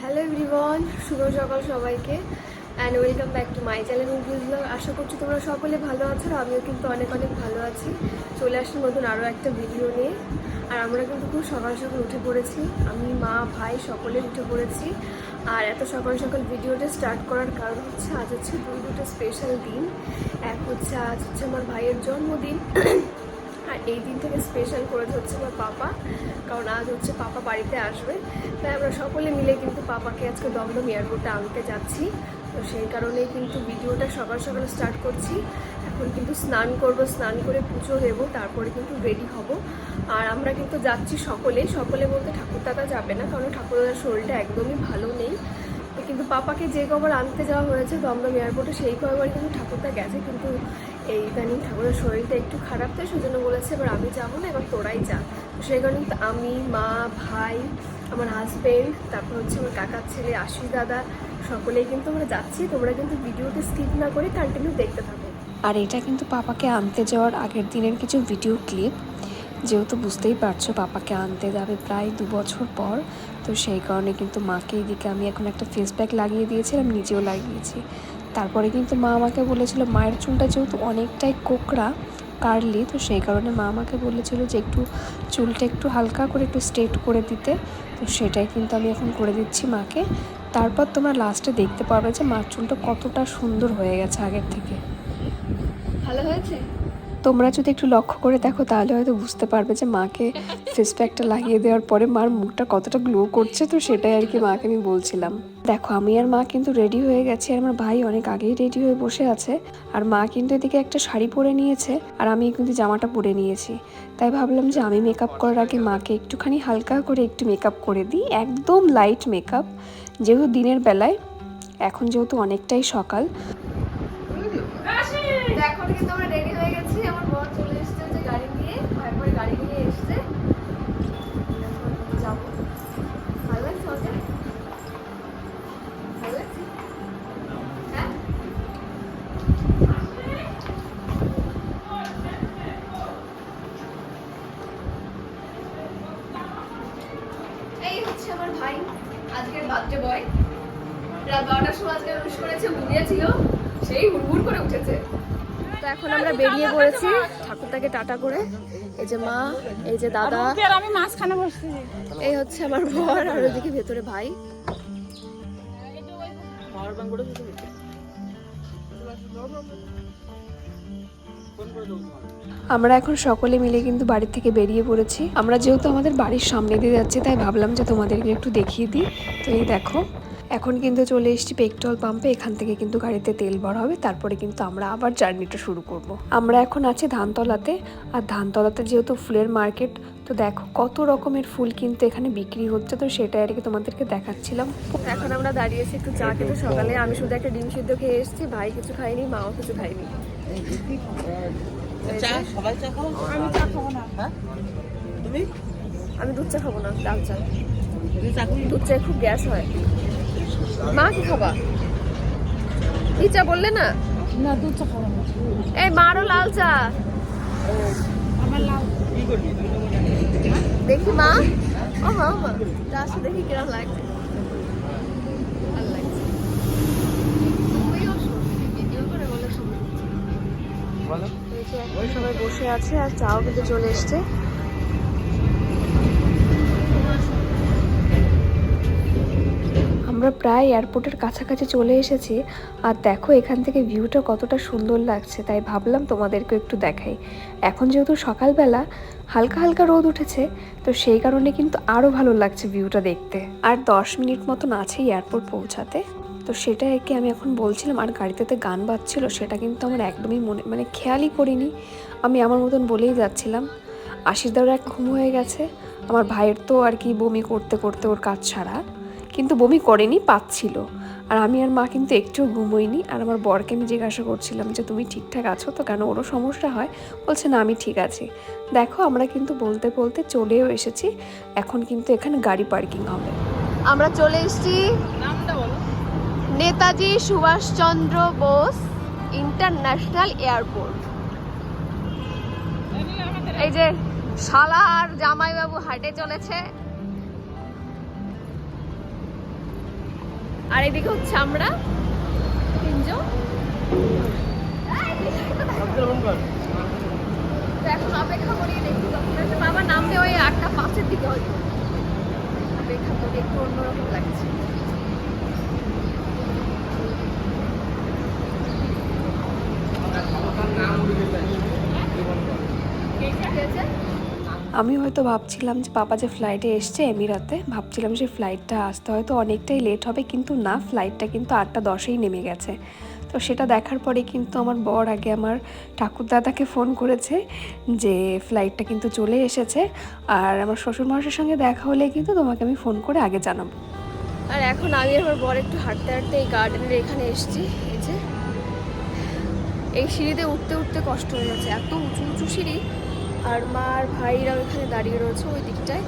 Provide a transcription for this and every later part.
Hello everyone শুভ সকাল সবাইকে and welcome back to my channel vlog আশা করছি তোমরা সকলে ভালো আছো, আর আমিও কিন্তু অনেক অনেক ভালো আছি। চলে আসলাম নতুন আরও একটা ভিডিও নিয়ে। আর আমরা কিন্তু খুব সকাল সকাল উঠে পড়েছি। আমি, মা, ভাই সকলে উঠে পড়েছি। আর এত সকাল সকাল ভিডিওটা স্টার্ট করার কারণ হচ্ছে, আজ হচ্ছে দুই দুটো স্পেশাল দিন। এক হচ্ছে, আজ হচ্ছে আমার ভাইয়ের জন্মদিন। এই দিন থেকে স্পেশাল করে হচ্ছে আমার পাপা, কারণ আজ হচ্ছে পাপা বাড়িতে আসবে। তাই আমরা সকলে মিলে কিন্তু পাপাকে আজকে দমদম এয়ারপোর্টে আনতে যাচ্ছি। তো সেই কারণেই কিন্তু ভিডিওটা সকাল সকাল স্টার্ট করছি। এখন কিন্তু স্নান করব, স্নান করে পুজো দেবো, তারপরে কিন্তু রেডি হব। আর আমরা কিন্তু যাচ্ছি সকলে। সকলে বলতে ঠাকুরদাদা যাবে না, কারণ ঠাকুরদাদার শরীরটা একদমই ভালো নেই। কিন্তু পাপাকে যে কবার আনতে যাওয়া হয়েছে দমদম এয়ারপোর্টে সেই কবার কিন্তু ঠাকুরদা গেছে, কিন্তু এই ইদানিং ঠাকুরের শরীরটা একটু খারাপ তো সেজন্য বলেছে, এবার আমি যাব না, এবার তোরাই যা। তো সেই কারণে আমি, মা, ভাই, আমার হাজবেন্ড তারপর হচ্ছে আমার কাকার ছেলে, আশিস দাদা, সকলেই কিন্তু আমরা যাচ্ছি। তোমরা কিন্তু ভিডিওটা স্কিপ না করে কন্টিনিউ দেখতে থাকো। আর এটা কিন্তু পাপাকে আনতে যাওয়ার আগের দিনের কিছু ভিডিও ক্লিপ যেহেতু বুঝতেই পারছ, পাপাকে আনতে যাবে প্রায় দু বছর পর। তো সেই কারণে কিন্তু মাকে এদিকে আমি এখন একটা ফেস প্যাক লাগিয়ে দিয়েছিলাম নিজেও লাগিয়েছি। তারপরে কিন্তু মা আমাকে বলেছিল, মায়ের চুলটা যেহেতু অনেকটাই কোকড়া, কার্লি, তো সেই কারণে মা আমাকে বলেছিল যে একটু চুলটা একটু হালকা করে একটু স্ট্রেট করে দিতে। তো সেটাই কিন্তু আমি এখন করে দিচ্ছি মাকে। তারপর তোমরা লাস্টে দেখতে পারবে যে মার চুলটা কতটা সুন্দর হয়ে গেছে আগের থেকে। ভালো হয়েছে? তোমরা যদি একটু লক্ষ্য করে দেখো, তাহলে হয়তো বুঝতে পারবে যে মাকে ফেস প্যাকটা লাগিয়ে দেওয়ার পরে মার মুখটা কতটা গ্লো করছে, তো সেটাই আর কি মাকে আমি বলছিলাম। দেখো, আমি আর মা কিন্তু রেডি হয়ে গেছি, আর আমার ভাই অনেক আগেই রেডি হয়ে বসে আছে, আর মা কিন্তু এদিকে একটা শাড়ি পরে নিয়েছে, আর আমি কিন্তু জামাটা পরে নিয়েছি। তাই ভাবলাম যে আমি মেকআপ করার আগে মাকে একটুখানি হালকা করে একটু মেকআপ করে দিই, একদম লাইট মেকআপ যেহেতু দিনের বেলায়, এখন যেহেতু অনেকটাই সকাল। আজকের বার্থডে বয় রাত বারোটার সময় আজকে রুশ করেছে ঘুমিয়েছিল সেই হুড়হুড় করে উঠেছে। তো এখন আমরা বেরিয়ে পড়েছি ঠাকুরটাকে টাটা করে। এই যে মা এই যে দাদা আমি মাঝখানে বসছি। এই হচ্ছে আমার বর আর ওইদিকে ভেতরে ভাই। আমরা এখন সকলে মিলে কিন্তু বাড়ি থেকে বেরিয়ে পড়েছি। আমরা যেহেতু আমাদের বাড়ির সামনে দিয়ে যাচ্ছি, তাই ভাবলাম যে তোমাদেরকে একটু দেখিয়ে দিই। তো এই দেখো, এখন কিন্তু চলে এসেছি পেট্রোল পাম্পে। এখান থেকে কিন্তু গাড়িতে তেল ভরা হবে। তারপরে কিন্তু আমরা আবার জার্নিটা শুরু করব। আমরা এখন আছি ধানতলাতে। আর ধানতলাতে যেহেতু ফুলের মার্কেট, তো দেখো কত রকমের ফুল কিন্তু এখানে বিক্রি হচ্ছে। তো সেটাই আর কি তোমাদেরকে দেখাচ্ছিলাম। এখন আমরা দাঁড়িয়েছি একটু চা খেতে সকালে। আমি শুধু একটা ডিম সিদ্ধ খেয়ে এসেছি। ভাই কিছু খাইনি মাও কিছু খাইনি এই যে, আমি চা খাব না। আমি দুধ চা খাব না লাল চা। চা দুধ চায় খুব গ্যাস হয়। মা কি খাবা? কি চা বললে না? না দুধ চা খাব না। এই মারও লাল চা। আমার লাউ দেখি মা। ও মা মা চাষটা দেখি কিরম লাগছে। ভালো সবাই বসে আছে আর চাও কিন্তু চলে এসছে। আমরা প্রায় এয়ারপোর্টের কাছাকাছি চলে এসেছি আর দেখো এখান থেকে ভিউটা কতটা সুন্দর লাগছে, তাই ভাবলাম তোমাদেরকে একটু দেখাই। এখন যেহেতু সকালবেলা, হালকা হালকা রোদ উঠেছে, তো সেই কারণে কিন্তু আরও ভালো লাগছে ভিউটা দেখতে। আর দশ মিনিট মতন আছে এয়ারপোর্ট পৌঁছাতে। তো সেটা একে আমি এখন বলছিলাম, আর গাড়িতে গান বাজছিল, সেটা কিন্তু আমার একদমই মনে মানে খেয়ালই করিনি। আমি আমার মতন বলেই যাচ্ছিলাম, আশিস দাওয়ার এক ঘুম হয়ে গেছে, আমার ভাইয়ের তো আর কি বমি করতে করতে ওর কাজ ছাড়া, কিন্তু বমি করেনি, পাচ্ছিল। আর আমি আর মা কিন্তু একটুও ঘুমোইনি, আর আমার বরকে আমি জিজ্ঞাসা করছিলাম যে, তুমি ঠিকঠাক আছো তো কেন? ওরও সমস্যা হয়? বলছে, না, আমি ঠিক আছি। দেখো, আমরা কিন্তু বলতে বলতে চলেও এসেছি, এখন কিন্তু এখানে গাড়ি পার্কিং হবে। আমরা চলে এসেছি নেতাজি সুভাষচন্দ্র বোস ইন্টারন্যাশনাল এয়ারপোর্ট। এই যে শালার জামাইবাবু হাটে চলেছে। আর এদিকে হচ্ছে আমরা, তিনজন। এখন অপেক্ষা করি দেখি বাবা নামবে ওই আটটা পাঁচের দিকে হয়তো। অপেক্ষা করি, একটু অন্যরকম লাগছে ঠিক আছে আমি হয়তো ভাবছিলাম যে পাপা যে ফ্লাইটে এসছে এমিরাতে, ভাবছিলাম যে ফ্লাইটটা আসতে হয়তো অনেকটাই লেট হবে, কিন্তু না ফ্লাইটটা কিন্তু আটটা দশেই নেমে গেছে। তো সেটা দেখার পরে কিন্তু আমার বর আগে আমার ঠাকুরদাদাকে ফোন করেছে যে ফ্লাইটটা কিন্তু চলে এসেছে, আর আমার শ্বশুরমশাইয়ের সঙ্গে দেখা হলে কিন্তু তোমাকে আমি ফোন করে আগে জানাব। আর এখন আমি আমার বর একটু হাঁটতে হাঁটতে এই গার্ডেনের এখানে এসেছি। এই সিঁড়িতে উঠতে উঠতে কষ্ট হয়ে যাচ্ছে। এত উঁচু উঁচু সিঁড়ি। আর মা আর ভাইরাও এখানে দাঁড়িয়ে রয়েছে ওই দিকটায়।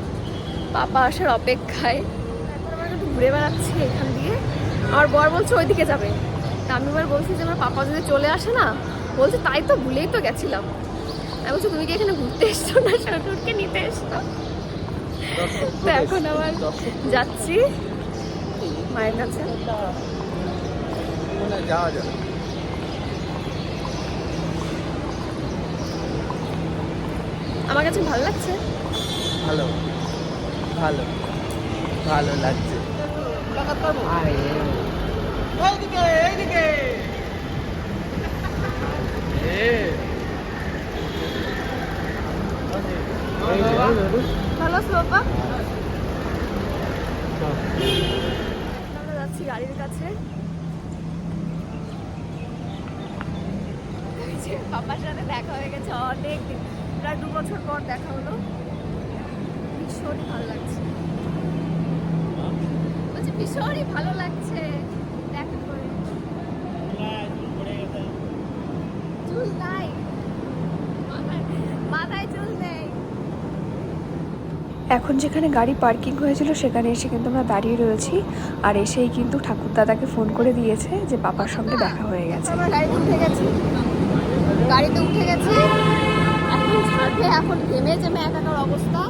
পাপা আসার অপেক্ষায়। এখন আমরা একটু ঘুরে বেড়াচ্ছি এখান দিয়ে। আমার বর বলছে ওই দিকে যাবে। তা আমি এবার বলছি যে আমার পাপা যদি চলে আসে না? বলছে তাই তো ভুলেই তো গেছিলাম। আমি বলছি তুমি কি এখানে ঘুরতে এসছো না? শ্বশুরকে নিতে এসছো? তো এখন আবার যাচ্ছি। মায়ের কাছে। যাওয়া যাবে। আমার কাছে ভালো লাগছে? ভালো। ভালো। ভালো লাগছে। ভালো আছো বাবা? আমরা যাচ্ছি গাড়ির কাছে। এই যে পাপার সাথে দেখা হয়ে গেছে অনেক দিন প্রায় দু বছর পর দেখা হলো। ভীষণই ভালো লাগছে। বলছি ভীষণই ভালো লাগছে দেখা করে। চুল নাই। মাথায়- চুল নেই। এখন যেখানে গাড়ি পার্কিং হয়েছিল সেখানে এসে কিন্তু আমরা দাঁড়িয়ে রয়েছি। আর এসেই কিন্তু ঠাকুরদাদাকে ফোন করে দিয়েছে যে পাপার সঙ্গে দেখা হয়ে গেছে। আমরা গাড়িতে উঠে গেছি। গাড়িতে উঠে গেছি। এখন এখন ঘেমে জেমে একাকার অবস্থা,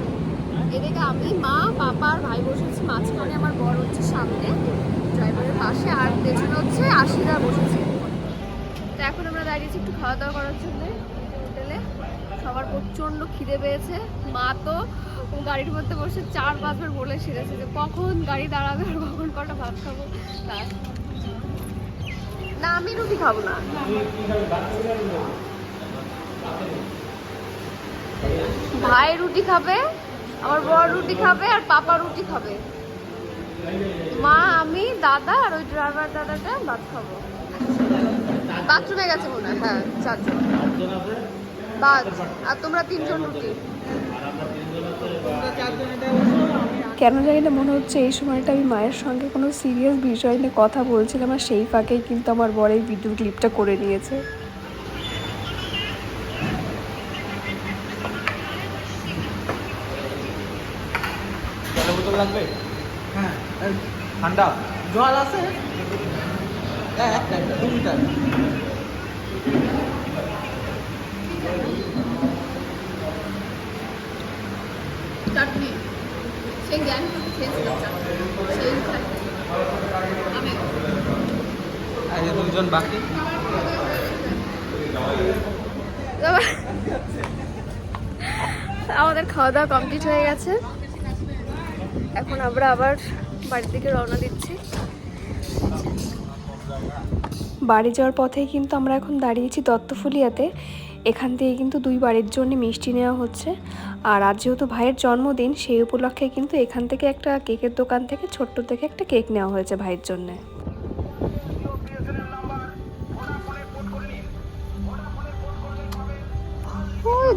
এদিকে আমি, মা পাপা আর ভাই বসেছি, মাঝখানে আমার বড় হচ্ছে সামনে, ড্রাইভারের পাশে, আর পেছনে হচ্ছে আশিরা বসেছে। তো এখন আমরা দাঁড়িয়েছি একটু খাওয়া দাওয়া করার জন্য, হোটেলে। সবার প্রচণ্ড খিদে পেয়েছে। মা তো গাড়ির মধ্যে বসে চার পাঁচবার বলে সেরেছে যে, কখন গাড়ি দাঁড়াবে আর কখন কটা ভাত খাব? তার না, আমি রুটি খাব না। ভাই রুটি খাবে, আমার বড় রুটি খাবে, আর পাপা রুটি খাবে। মা, আমি, দাদা, আর ওই ড্রাইভার দাদাটা ভাত খাব। বাথরুমে গেছে মনে হয় চারজন। বাদ আর তোমরা তিনজন রুটি। কেন জানি না, মনে হচ্ছে এই সময়টা আমি মায়ের সঙ্গে কোনো সিরিয়াস বিষয় নিয়ে কথা বলছিলাম, আর সেই ফাঁকেই কিন্তু আমার বর এই ভিডিও ক্লিপটা করে নিয়েছে জলের বোতল লাগবে হ্যাঁ এই ঠান্ডা। জল আছে? এক দু লিটার চাটনি। সেই জ্ঞান দুজন বাকি। আমাদের খাওয়া দাওয়া কমপ্লিট হয়ে গেছে। এখন আমরা আবার বাড়ির দিকে রওনা দিচ্ছি। বাড়ি যাওয়ার পথেই কিন্তু আমরা এখন দাঁড়িয়েছি দত্তফুলিয়াতে। এখান থেকে কিন্তু দুই বাড়ির জন্য মিষ্টি নেওয়া হচ্ছে। আর আজ যেহেতু ভাইয়ের জন্মদিন, সেই উপলক্ষে কিন্তু এখান থেকে একটা কেকের দোকান থেকে, ছোট্ট থেকে একটা কেক নেওয়া হয়েছে ভাইয়ের জন্যে।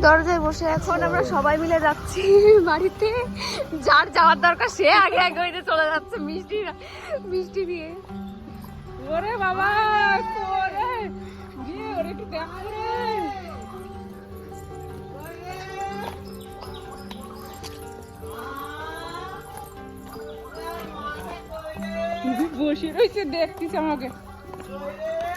দরজায় বসে এখন আমরা সবাই মিলে যাচ্ছি বাড়িতে। যার যাওয়ার দরকার, সে আগে আগে ওই চলে যাচ্ছে মিষ্টি মিষ্টি দিয়ে ওরে বাবা, ওরে। গিয়ে ওরে একটু দেখা বসে রয়েছে দেখতিস আমাকে।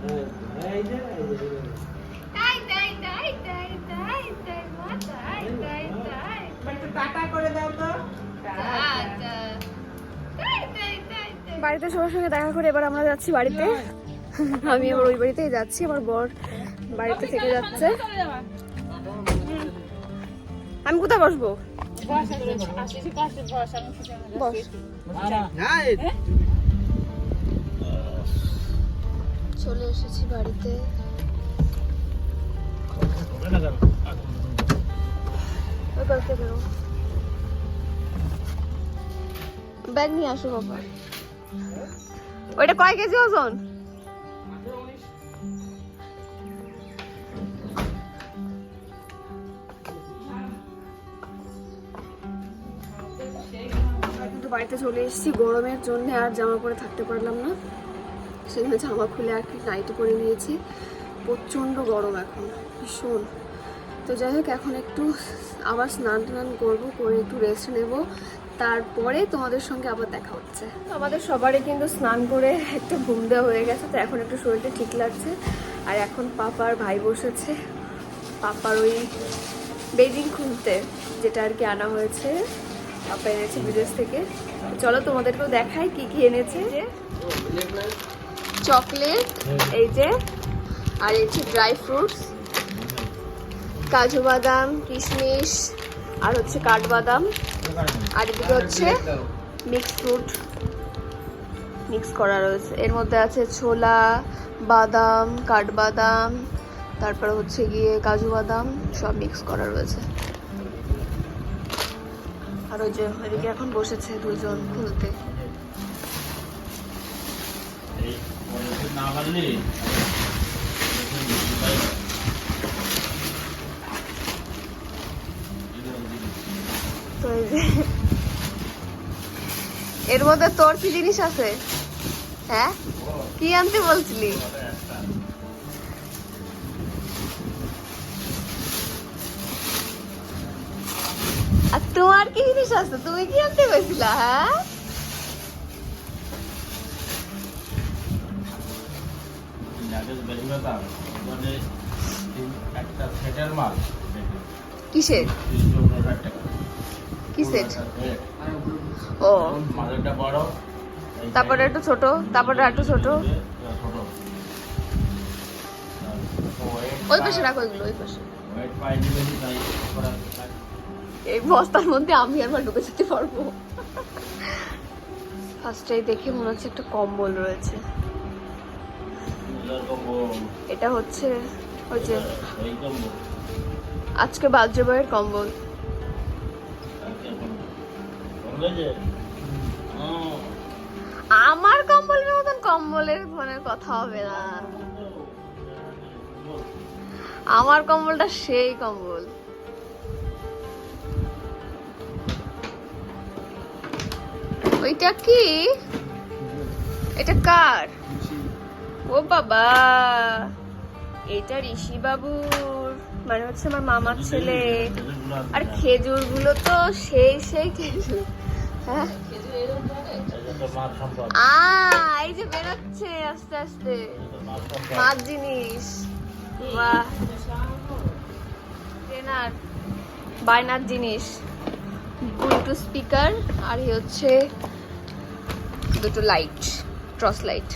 তো তাই তাই তাই তাই বাড়িতে সবার সঙ্গে দেখা করে এবার আমরা যাচ্ছি বাড়িতে। আমি আমার ওই বাড়িতেই যাচ্ছি, আমার বর বাড়িতে থেকে যাচ্ছে। আমি কোথায় বসবো? চলে এসেছি বাড়িতে। ব্যাগ নিয়ে আসো, বাবা। ওইটা কয় কেজি ওজন? বাড়িতে চলে এসেছি। গরমের জন্য আর জামা পরে থাকতে পারলাম না। সেজন্য জামা খুলে আর কি নাইটি পরে নিয়েছি। প্রচণ্ড গরম এখন, ভীষণ। তো যাই হোক, এখন একটু আবার স্নান টান করব, করে একটু রেস্ট নেব। তারপরে তোমাদের সঙ্গে আবার দেখা হচ্ছে। আমাদের সবারই কিন্তু স্নান করে একটা ঘুম দেওয়া হয়ে গেছে, তো এখন একটু শরীরটা ঠিক লাগছে। আর এখন পাপার ভাই বসেছে, পাপার ওই বেজিং খুলতে, যেটা আর কি আনা হয়েছে। পাপা এনেছে বিদেশ থেকে। চলো তোমাদেরকেও দেখাই কি কি এনেছে। যে চকলেট এই যে আর এই ড্রাই ফ্রুটস কাজু বাদাম কিশমিশ আর হচ্ছে কাঠবাদাম। আর এদিকে হচ্ছে মিক্স ফ্রুট মিক্স করা রয়েছে। এর মধ্যে আছে ছোলা বাদাম কাঠবাদাম তারপরে হচ্ছে গিয়ে কাজু বাদাম সব মিক্স করা রয়েছে। আর ওই যে ওইদিকে এখন বসেছে দুজন খুলতে তো এই যে এর মধ্যে তোর কি জিনিস আছে? হ্যাঁ? কি আনতে বলছিলি? আর তোমার কি জিনিস আছে? তুমি কি আনতে গেছিলা হ্যাঁ? কিসের তিনশো উনষাট টাকা। কি সেট ও। তারপরে একটু ছোট তারপরে একটু ছোট। ওই পাশে রাখো এগুলো ওই পাশে ওয়েট পাইনি বেশি তাই করা এই বস্তার মধ্যে আমি আর ঢুকে যেতে পারব। ফার্স্টে দেখে মনে হচ্ছে একটা কম্বল রয়েছে। এটা হচ্ছে ওই যে আজকে বাজ্যবয়ের কম্বল। আমার কম্বলের মতন কম্বলের মানে কথা হবে না। আমার কম্বলটা সেই কম্বল। ওইটা কি? এটা কার? ও বাবা, এটা ঋষি বাবুর মানে হচ্ছে আমার মামার ছেলে। আর খেজুরগুলো তো সেই সেই খেজুর। হ্যাঁ? এই যে বেরোচ্ছে আস্তে আস্তে। মাছ জিনিস। বাহ। বায়নার জিনিস। ব্লুটুথ স্পিকার আর হচ্ছে দুটো লাইট টর্চ লাইট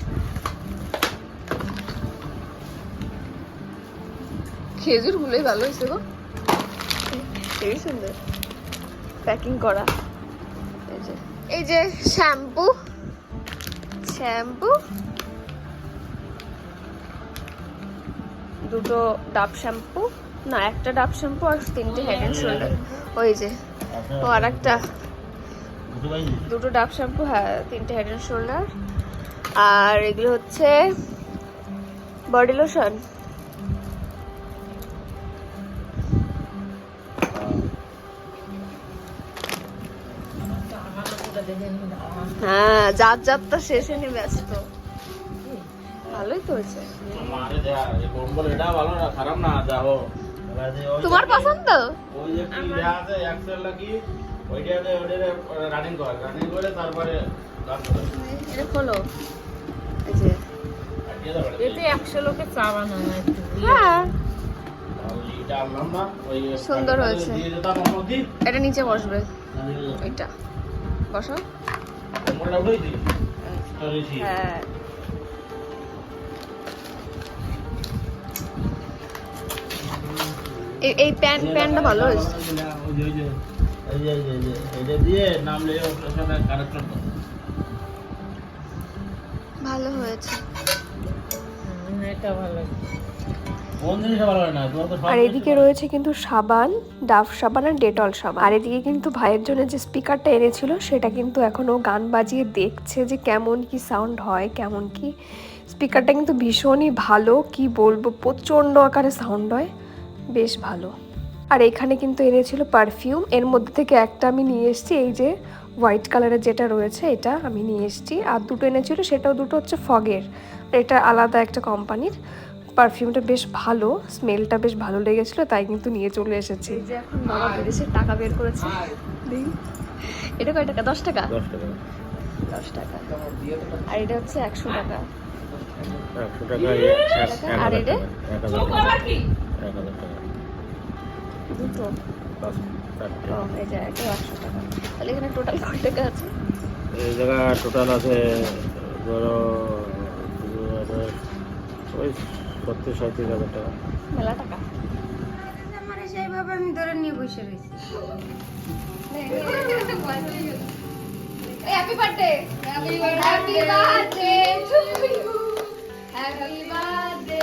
খেজুর গুলোই ভালো হয়েছে গো। সুন্দর। প্যাকিং করা। এই যে এই যে শ্যাম্পু। শ্যাম্পু। দুটো ডাব শ্যাম্পু। না একটা ডাব শ্যাম্পু আর তিনটে হেড অ্যান্ড শোল্ডার ওই যে ও আর একটা দুটো ডাব শ্যাম্পু হ্যাঁ তিনটে হেড অ্যান্ড শোল্ডার আর এগুলো হচ্ছে বডি লোশন হ্যাঁ যার যাত্রা শেষে নিয়ে ব্যস্ত। ভালোই তো হয়েছে। তোমার পছন্দ? ওই যে কি আছে এক্সেল নাকি ওইটাতে ওইটাতে রানিং কর রানিং করে তারপরে এটা খোলো। এই যে। আর দিয়ে দাও এতে একশো লোকের চা বানানো একটু। হ্যাঁ। না সুন্দর হয়েছে। এটা নিচে বসবে। ওইটা বসো। হ্যাঁ। এই- এই প্যান্ট প্যান্টটা ভালো হয়েছে। এই যে এই যে, এটা দিয়ে নাম লিয়ে ওর সাথে কানেক্ট করতে ভালো হয়েছে। এটা ভালো। হয় আর এদিকে রয়েছে কিন্তু সাবান ডাভ সাবান আর ডেটল সাবান। আর এদিকে কিন্তু ভাইয়ের জন্য যে স্পিকারটা এনেছিল সেটা কিন্তু এখন ও গান বাজিয়ে দেখছে যে কেমন কি সাউন্ড হয় কেমন কি। স্পিকারটা কিন্তু ভীষণই ভালো কি বলব প্রচণ্ড আকারে সাউন্ড হয় বেশ ভালো। আর এখানে কিন্তু এনেছিল পারফিউম এর মধ্যে থেকে একটা আমি নিয়ে এসেছি এই যে হোয়াইট কালারের যেটা রয়েছে এটা আমি নিয়ে এসেছি। আর দুটো এনেছিল সেটাও দুটো হচ্ছে ফগের। এটা আলাদা একটা কোম্পানির পারফিউমটা বেশ ভালো স্মেলটা বেশ ভালো লেগেছিলো তাই কিন্তু নিয়ে চলে এসেছি। যে এখন বাবা বিদেশের টাকা বের করেছে। এটা কয় টাকা? দশ টাকা? দশ টাকা। আর এটা হচ্ছে একশো টাকা। আর এটা? টাকা এক হাজার টাকা এক হাজার টাকা দুটো। এই যে একশো টাকা। তাহলে এখানে টোটাল কয় টাকা আছে? এই জায়গা টোটাল আছে ধরো ওই ছত্রিশ সাঁত্রিশ হাজার টাকা। মেলা টাকা? মানে সেইভাবে আমি ধরে নিয়ে বসে রয়েছি happy birthday happy birthday birthday to you happy birthday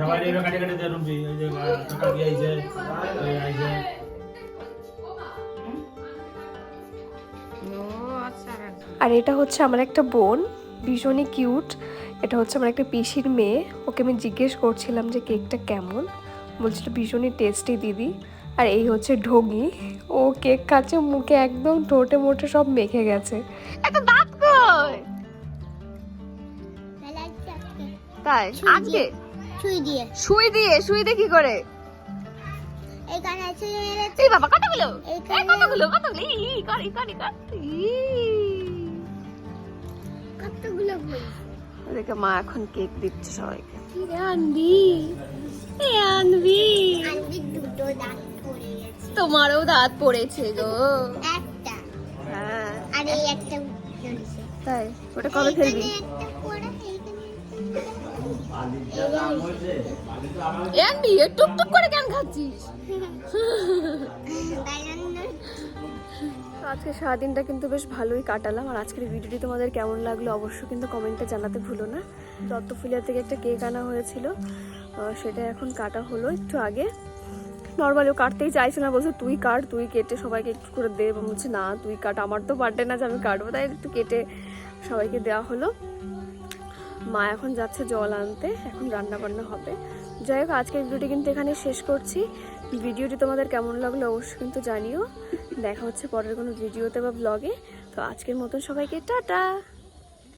সবাই এবার কাটে কাটে দিয়ে রুমবি এই যে টাকা দিয়ে আইছে আইছে। ও রাখছি। আর এটা হচ্ছে আমার একটা বোন ভীষণই কিউট। এটা হচ্ছে আমার একটা পিসির মেয়ে। ওকে আমি জিজ্ঞেস করছিলাম যে কেকটা কেমন। বলছিল ভীষণই টেস্টি দিদি। আর এই হচ্ছে ঢোগি। ও কেক খাচ্ছে মুখে একদম ঠোঁটে মোটে সব মেখে গেছে। এত দাঁত কই? তাই? আজকে ছুঁই দিয়ে। সুই দিয়ে সুই দিয়ে কি করে? এখানে এই বাবা কতগুলো? এই কতগুলো? কতগুলো? ই ই, কর ই কর ই কর। কতগুলো বই? ওদেরকে মা এখন কেক দিচ্ছে সবাইকে। আনবি। আনবি। আনবি দুটো দাঁত পড়ে গেছে। তোমারও দাঁত পড়েছে গো। একটা। হ্যাঁ। আর একটা তাই ওটা কবে খেলবি? টুকটুক করে কেন খাচ্ছিস? আজকে সারাদিনটা কিন্তু বেশ ভালোই কাটালাম, আর আজকের ভিডিওটি তোমাদের কেমন লাগল অবশ্যই কিন্তু কমেন্টে জানাতে ভুলো না। দত্তফুলিয়া থেকে একটা কেক আনা হয়েছিল সেটা এখন কাটা হলো একটু আগে। নর্মালি ও কাটতেই চাইছে না, বলছে, তুই কাট, তুই কেটে সবাইকে একটু করে দে। বলছে, না, তুই কাট, আমার তো বার্থডে না যে আমি কাটবো। তাই একটু কেটে সবাইকে দেওয়া হলো। মা এখন যাচ্ছে জল আনতে, এখন রান্না বান্না হবে। যাই হোক, আজকের ভিডিওটি কিন্তু এখানে শেষ করছি। ভিডিওটি তোমাদের কেমন লাগল অবশ্যই কিন্তু জানিও। দেখা হচ্ছে পরের কোনো ভিডিওতে বা ব্লগে তো আজকের মতন সবাইকে টাটা!